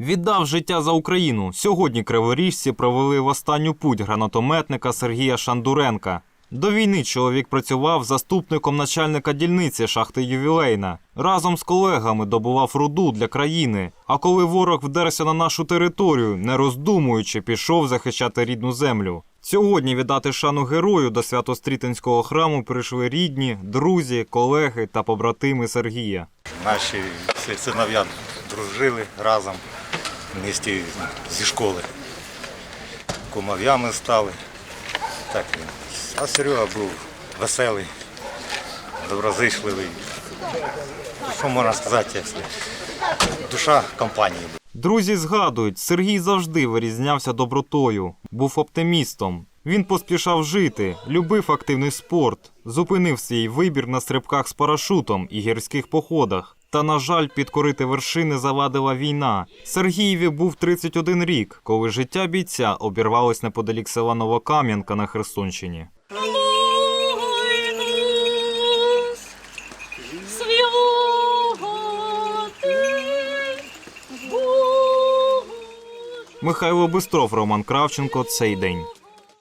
Віддав життя за Україну. Сьогодні криворіжці провели в останню путь гранатометника Сергія Шандуренка. До війни чоловік працював заступником начальника дільниці шахти Ювілейна. Разом з колегами добував руду для країни. А коли ворог вдерся на нашу територію, не роздумуючи, пішов захищати рідну землю. Сьогодні віддати шану герою до Свято-Стрітинського храму прийшли рідні, друзі, колеги та побратими Сергія. Наші всі синов'я дружили разом місті зі школи. Кумов'ями стали. Так він. А Серега був веселий, доброзичливий. Що можна сказати, якщо душа компанії. Друзі згадують, Сергій завжди вирізнявся добротою, був оптимістом. Він поспішав жити, любив активний спорт, зупинив свій вибір на стрибках з парашутом і гірських походах. Та, на жаль, підкорити вершини завадила війна. Сергієві був 31 рік, коли життя бійця обірвалось неподалік села Новокам'янка на Херсонщині. Михайло Бистров, Роман Кравченко. Цей день.